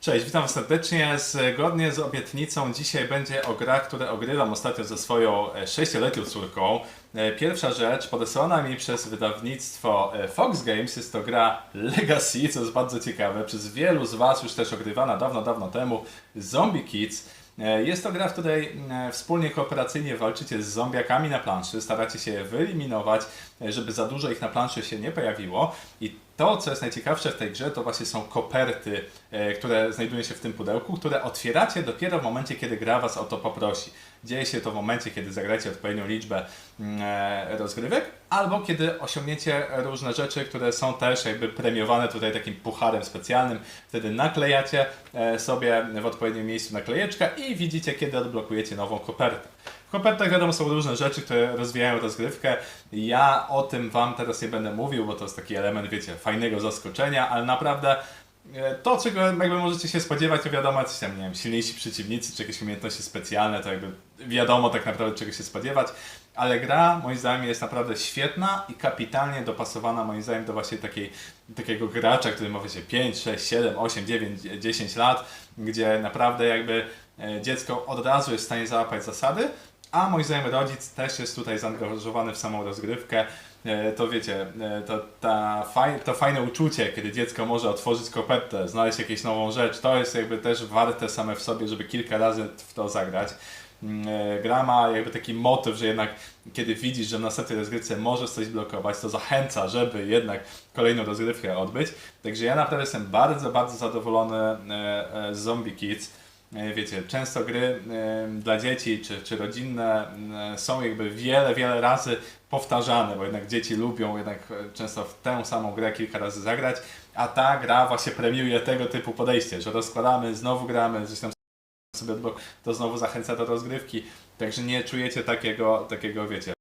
Cześć, witam serdecznie. Zgodnie z obietnicą dzisiaj będzie o grach, które ogrywam ostatnio ze swoją e, sześcioletnią córką. E, Pierwsza rzecz podesłana mi przez wydawnictwo e, Fox Games jest to gra Legacy, co jest bardzo ciekawe. Przez wielu z Was już też ogrywana dawno, dawno temu Zombie Kids. Jest to gra, w której wspólnie kooperacyjnie walczycie z zombiakami na planszy, staracie się je wyeliminować, żeby za dużo ich na planszy się nie pojawiło. I to, co jest najciekawsze w tej grze, to właśnie są koperty, e, które znajdują się w tym pudełku, które otwieracie dopiero w momencie, kiedy gra Was o to poprosi. Dzieje się to w momencie, kiedy zagracie odpowiednią liczbę mm, e, rozgrywek, albo kiedy osiągniecie różne rzeczy, które są też jakby premiowane tutaj takim pucharem specjalnym. Wtedy naklejacie e, sobie w odpowiednim miejscu naklejeczkę i widzicie, kiedy odblokujecie nową kopertę. Kopertach wiadomo są różne rzeczy, które rozwijają rozgrywkę. Ja o tym Wam teraz nie będę mówił, bo to jest taki element, wiecie, fajnego zaskoczenia, ale naprawdę e, to, czego jakby możecie się spodziewać, to wiadomo, coś tam, nie wiem, silniejsi przeciwnicy, czy jakieś umiejętności specjalne, to jakby wiadomo tak naprawdę, czego się spodziewać. Ale gra, moim zdaniem, jest naprawdę świetna i kapitalnie dopasowana, moim zdaniem, do właśnie takiej, takiego gracza, który ma, wiecie, 5, 6, 7, 8, 9, 10 lat, gdzie naprawdę jakby e, dziecko od razu jest w stanie załapać zasady, a moim zdaniem rodzic też jest tutaj zaangażowany w samą rozgrywkę. E, To wiecie, e, to, ta faj, to fajne uczucie, kiedy dziecko może otworzyć kopertę, znaleźć jakąś nową rzecz, to jest jakby też warte same w sobie, żeby kilka razy w to zagrać. Mm, e, Gra ma jakby taki motyw, że jednak kiedy widzisz, że w następnej rozgrywce możesz coś blokować, to zachęca, żeby jednak kolejną rozgrywkę odbyć. Także ja naprawdę jestem bardzo, bardzo zadowolony z Zombie Kids. E, Wiecie, często gry dla dzieci czy, czy rodzinne są jakby wiele, wiele razy powtarzane, bo jednak dzieci lubią jednak e, często w tę samą grę kilka razy zagrać, a ta gra właśnie premiuje tego typu podejście, że rozkładamy, znowu gramy, coś tam sobie odblok, to znowu zachęca do rozgrywki, także nie czujecie takiego, takiego wiecie,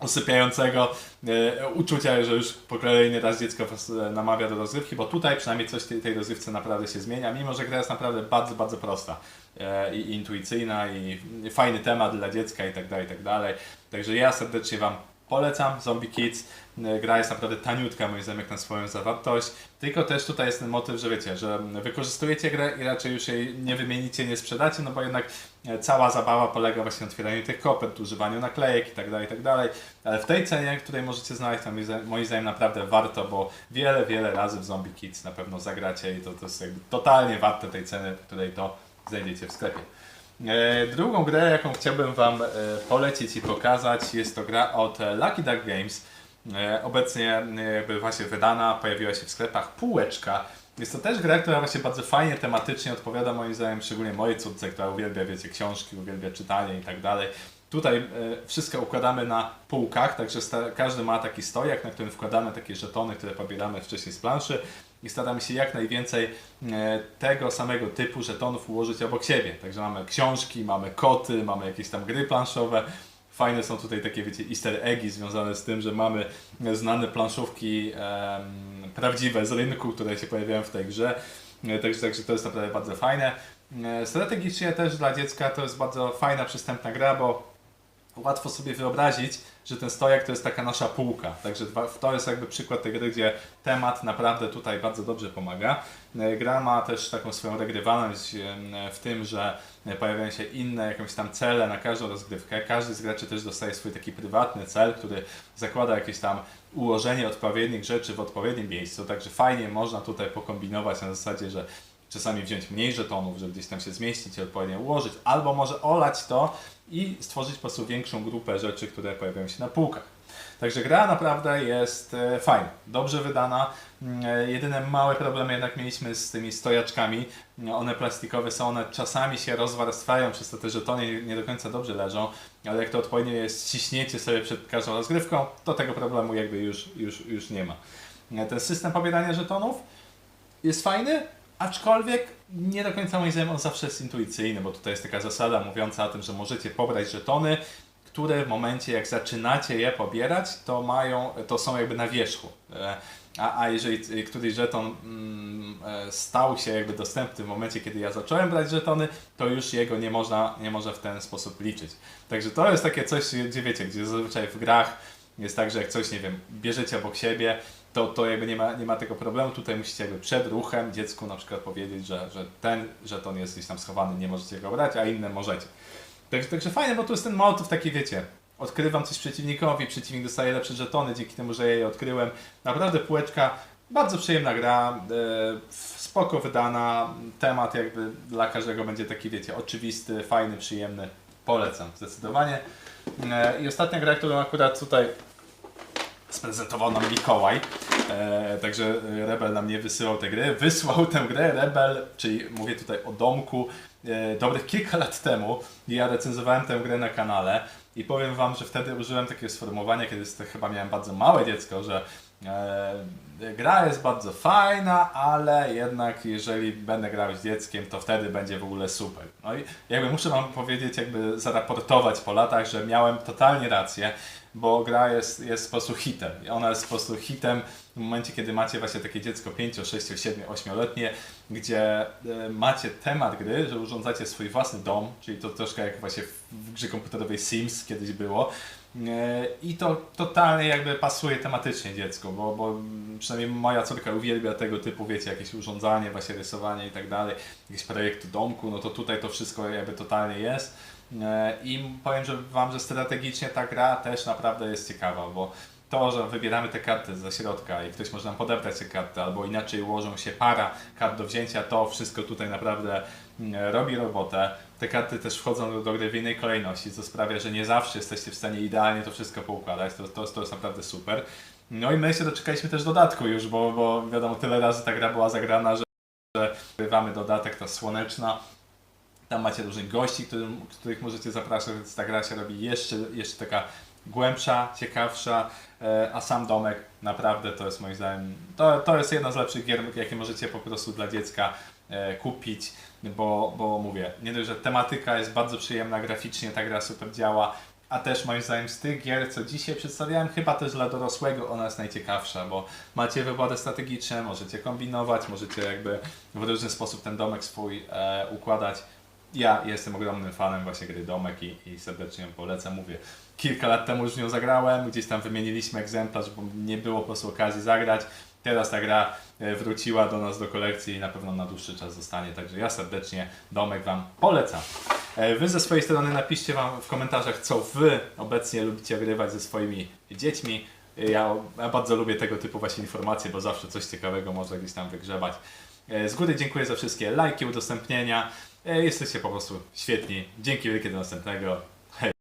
usypiającego e, uczucia, że już po kolejny raz dziecko e, namawia do rozgrywki, bo tutaj przynajmniej coś tej, tej rozgrywce naprawdę się zmienia, mimo że gra jest naprawdę bardzo, bardzo prosta e, i intuicyjna i fajny temat dla dziecka i tak dalej, i tak dalej. Także ja serdecznie Wam polecam Zombie Kids. E, Gra jest naprawdę taniutka moim zdaniem jak na swoją zawartość. Tylko też tutaj jest ten motyw, że wiecie, że wykorzystujecie grę i raczej już jej nie wymienicie, nie sprzedacie, no bo jednak e, cała zabawa polega właśnie na otwieraniu tych kopert, używaniu naklejek i tak dalej, tak dalej. Ale w tej cenie, której możecie znaleźć, zdaniem- moim zdaniem naprawdę warto, bo wiele, wiele razy w Zombie Kids na pewno zagracie i to, to jest jakby totalnie warte tej ceny, której to znajdziecie w sklepie. E, Drugą grę, jaką chciałbym Wam e, polecić i pokazać, jest to gra od e, Lucky Duck Games. Obecnie jakby właśnie wydana, pojawiła się w sklepach półeczka. Jest to też gra, która właśnie bardzo fajnie tematycznie odpowiada moim zdaniem, szczególnie mojej córce, która uwielbia, wiecie, książki, uwielbia czytanie i tak dalej. Tutaj e, wszystko układamy na półkach, także każdy ma taki stojak, na którym wkładamy takie żetony, które pobieramy wcześniej z planszy i staramy się jak najwięcej e, tego samego typu żetonów ułożyć obok siebie. Także mamy książki, mamy koty, mamy jakieś tam gry planszowe. Fajne są tutaj takie, wiecie, easter eggi związane z tym, że mamy znane planszówki prawdziwe z rynku, które się pojawiają w tej grze. E, Także, także to jest naprawdę bardzo fajne. Strategicznie też dla dziecka to jest bardzo fajna, przystępna gra, bo łatwo sobie wyobrazić, że ten stojak to jest taka nasza półka. Także to jest jakby przykład tej gry, gdzie temat naprawdę tutaj bardzo dobrze pomaga. E, Gra ma też taką swoją regrywalność em, w tym, że e, pojawiają się inne jakieś tam cele na każdą rozgrywkę. Każdy z graczy też dostaje swój taki prywatny cel, który zakłada jakieś tam ułożenie odpowiednich rzeczy w odpowiednim miejscu. Także fajnie można tutaj pokombinować na zasadzie, że czasami wziąć mniej żetonów, żeby gdzieś tam się zmieścić i odpowiednio ułożyć, albo może olać to i stworzyć po prostu większą grupę rzeczy, które pojawiają się na półkach. Także gra naprawdę jest e, fajna, dobrze wydana. Mm, e, Jedyne małe problemy jednak mieliśmy z tymi stojaczkami. Mm, One plastikowe są, one czasami się rozwarstwiają, przez to te żetony nie- do końca dobrze leżą, ale jak to odpowiednio jest, ściśniecie sobie przed każdą rozgrywką, to tego problemu jakby już, już, już nie ma. E, Ten system pobierania żetonów jest fajny, aczkolwiek nie do końca moim zdaniem on zawsze jest intuicyjny, bo tutaj jest taka zasada mówiąca o tym, że możecie pobrać żetony, które w momencie jak zaczynacie je pobierać, to mają, to są jakby na wierzchu. E, A, a jeżeli któryś żeton mm, e, stał się jakby dostępny w momencie, kiedy ja zacząłem brać żetony, to już jego nie można, nie można w ten sposób liczyć. Także to jest takie coś, gdzie wiecie, gdzie zazwyczaj w grach jest tak, że jak coś, nie wiem, bierzecie obok siebie to, to jakby nie ma, nie ma tego problemu. Tutaj musicie jakby przed ruchem dziecku na przykład powiedzieć, że, że ten żeton jest gdzieś tam schowany, nie możecie go brać, a inne możecie. Także, także fajne, bo tu jest ten motyw taki, wiecie, odkrywam coś przeciwnikowi, przeciwnik dostaje lepsze żetony dzięki temu, że ja je odkryłem. Naprawdę półeczka, bardzo przyjemna gra, e, spoko wydana, temat jakby dla każdego będzie taki, wiecie, oczywisty, fajny, przyjemny. Polecam zdecydowanie. E, I ostatnia gra, którą akurat tutaj sprezentował nam Mikołaj. E, także Rebel nam nie wysyłał tej gry. Wysłał tę grę Rebel, czyli mówię tutaj o domku, e, dobrych kilka lat temu. Ja recenzowałem tę grę na kanale. I powiem Wam, że wtedy użyłem takiego sformułowania, kiedy chyba miałem bardzo małe dziecko, że e, gra jest bardzo fajna, ale jednak jeżeli będę grał z dzieckiem, to wtedy będzie w ogóle super. No i jakby muszę Wam powiedzieć, jakby zaraportować po latach, że miałem totalnie rację, bo gra jest, jest po prostu hitem. Ona jest po prostu hitem w momencie, kiedy macie właśnie takie dziecko 5, 6, 7, 8-letnie, gdzie e, macie temat gry, że urządzacie swój własny dom, czyli to troszkę jak właśnie w, w grze komputerowej Sims kiedyś było. E, I to totalnie jakby pasuje tematycznie dziecku, bo, bo przynajmniej moja córka uwielbia tego typu, wiecie, jakieś urządzanie, właśnie rysowanie i tak dalej, jakieś projekty domku, no to tutaj to wszystko jakby totalnie jest. E, I powiem że Wam, że strategicznie ta gra też naprawdę jest ciekawa, bo to, że wybieramy te karty ze środka i ktoś może nam podebrać te karty, albo inaczej ułożą się para kart do wzięcia, to wszystko tutaj naprawdę mm, robi robotę. Te karty też wchodzą do, gry w innej kolejności, co sprawia, że nie zawsze jesteście w stanie idealnie to wszystko poukładać. To, to, to jest naprawdę super. No i my się doczekaliśmy też dodatku już, bo, bo wiadomo, tyle razy ta gra była zagrana, że że dodatek, ta słoneczna. Tam macie różnych gości, którym, których możecie zapraszać, więc ta gra się robi jeszcze, jeszcze taka głębsza, ciekawsza, e, a sam domek naprawdę to jest moim zdaniem, to, to jest jedna z lepszych gier, jakie możecie po prostu dla dziecka e, kupić, bo, bo mówię, nie dość, że tematyka jest bardzo przyjemna, graficznie ta gra super działa, a też moim zdaniem z tych gier, co dzisiaj przedstawiałem, chyba też dla dorosłego ona jest najciekawsza, bo macie wybory strategiczne, możecie kombinować, możecie jakby w różny sposób ten domek swój e, układać. Ja jestem ogromnym fanem właśnie gry Domek i, i serdecznie ją polecam. Mówię, kilka lat temu już nią zagrałem, gdzieś tam wymieniliśmy egzemplarz, bo nie było po prostu okazji zagrać. Teraz ta gra e, wróciła do nas do kolekcji i na pewno na dłuższy czas zostanie, także ja serdecznie Domek Wam polecam. E, Wy ze swojej strony napiszcie Wam w komentarzach, co Wy obecnie lubicie grywać ze swoimi dziećmi. E, Ja, ja bardzo lubię tego typu właśnie informacje, bo zawsze coś ciekawego można gdzieś tam wygrzebać. Z góry dziękuję za wszystkie lajki, udostępnienia. E, Jesteście po prostu świetni. Dzięki wielkie do następnego.